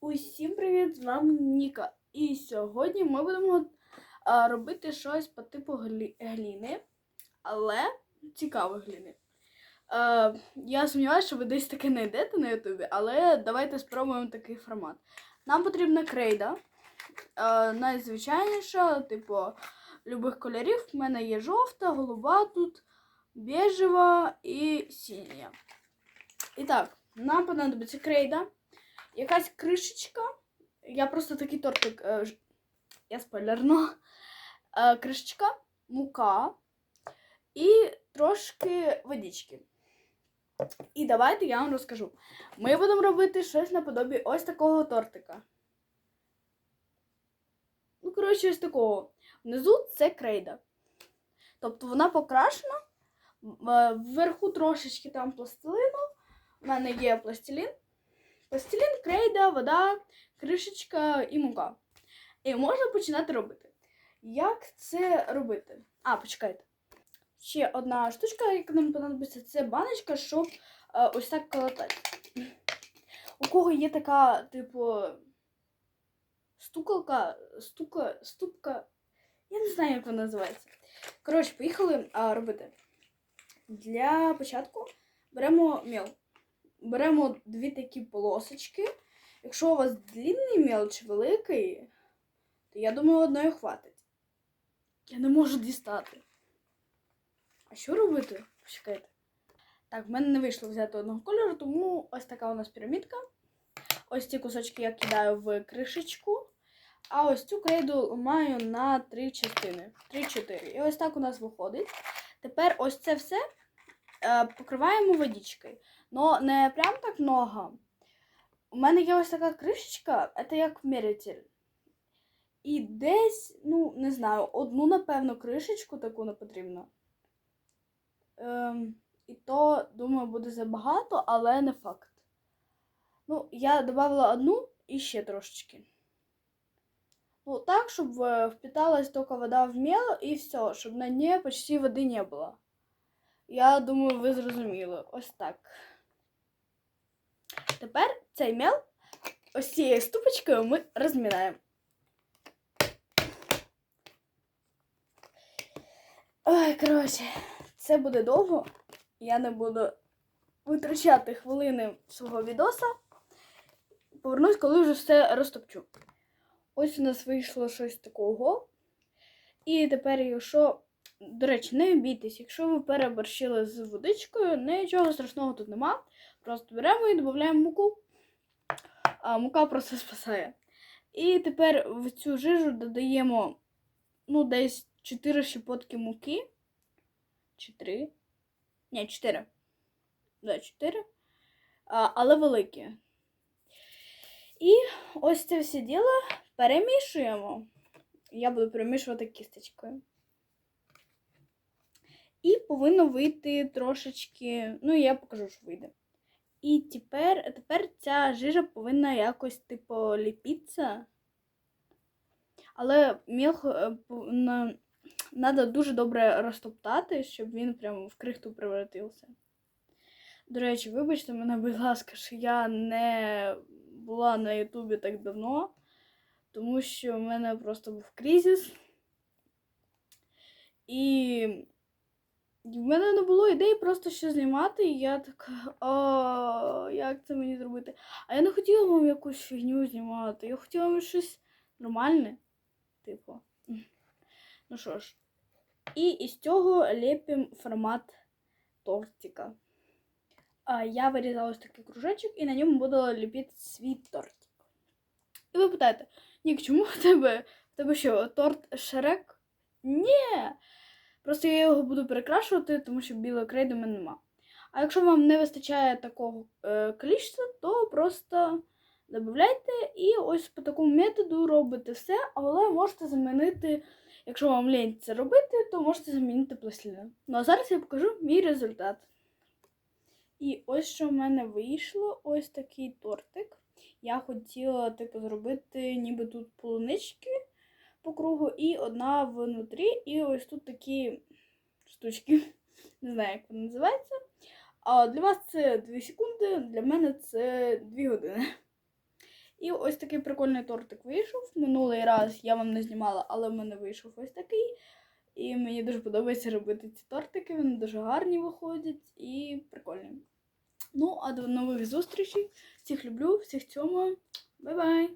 Усім привіт! З вами Ніка. І сьогодні ми будемо робити щось по типу глі- гліни, але цікавої гліни. Я сумніваюся, що ви десь таке знайдете на Ютубі, але давайте спробуємо такий формат. Нам потрібна крейда. Найзвичайніша, типу, любих кольорів. У мене є жовта, голуба тут, бежева і синя. І так, нам понадобиться крейда якась кришечка. Я просто такий тортик. е, Я спойлерну. Е, Кришечка, мука і трошки водички. І давайте я вам розкажу. Ми будемо робити щось наподобі ось такого тортика. Ну, коротше, ось такого. Внизу це крейда. Тобто вона покрашена. е, Вверху трошечки там пластилину. У мене є пластилін. Пластилін, крейда, вода, кришечка і мука. І можна починати робити. Як це робити? А, почекайте. Ще одна штучка, яка нам понадобиться, це баночка, щоб е, ось так колотати. У кого є така, типу, стукалка, стука, ступка. Я не знаю, як вона називається. Коротше, поїхали а, робити. Для початку беремо мел беремо дві такі полосочки. Якщо у вас длинний чи великий, то я думаю, одної хватить. Я не можу дістати. А що робити? Почекайте. Так, в мене не вийшло взяти одного кольору, тому ось така у нас пірамідка. Ось ці кусочки я кидаю в кришечку. А ось цю крейду маю на три частини. Три-чотири. І ось так у нас виходить. Тепер ось це все е, покриваємо водичкою. Но не прям так много. У мене є ось така кришечка, це як меритель. І десь, ну, не знаю, одну, напевно, кришечку таку не потрібно. Ем, і то, думаю, буде забагато, але не факт. Ну, я додала одну і ще трошечки. Ну, так, щоб е, впиталась тільки вода в мел і все, щоб на ній почти води не було. Я думаю, ви зрозуміли. Ось так. Тепер цей мел ось цією ступочкою ми розмінаємо. Ой, коротше, це буде довго. Я не буду витрачати хвилини свого відоса. Повернусь, коли вже все розтопчу. Ось у нас вийшло щось такого. І тепер, якщо, до речі, не бійтесь, якщо ви переборщили з водичкою, нічого страшного тут нема. Просто беремо і додаємо муку. А мука просто спасає. І тепер в цю жижу додаємо ну, десь 4 щепотки муки. Чи 3. Ні, 4. Да, 4. А, але великі. І ось це все діло перемішуємо. Я буду перемішувати кісточкою. І повинно вийти трошечки. Ну, я покажу, що вийде. І тепер, тепер ця жижа повинна якось, типу, ліпітися. Але міх треба дуже добре розтоптати, щоб він прямо в крихту превратився. До речі, вибачте мене, будь ласка, що я не була на Ютубі так давно, тому що в мене просто був кризис. І в мене не було ідеї просто що знімати, і я така, а як це мені зробити? А я не хотіла вам якусь фігню знімати. Я хотіла вам щось нормальне. Типу. Ну що ж. І із цього ліпимо формат тортика. Я вирізала ось такий кружечок і на ньому буду ліпити свій тортик. І ви питаєте, Нік, чому в тебе, в тебе що, торт Шрек? Ні! Просто я його буду перекрашувати, тому що білої крейди в мене нема. А якщо вам не вистачає такого е, кількості, то просто додавайте і ось по такому методу робите все, але можете замінити, якщо вам лень це робити, то можете замінити пластилін. Ну а зараз я покажу мій результат. І ось що в мене вийшло: ось такий тортик. Я хотіла типу, зробити ніби тут полунички і одна внутрі. І ось тут такі штучки. Не знаю, як вони називаються. А для вас це 2 секунди, для мене це 2 години. І ось такий прикольний тортик вийшов. Минулий раз я вам не знімала, але в мене вийшов ось такий. І мені дуже подобається робити ці тортики. Вони дуже гарні виходять і прикольні. Ну, а до нових зустрічей. Всіх люблю, всіх цьому. Бай-бай!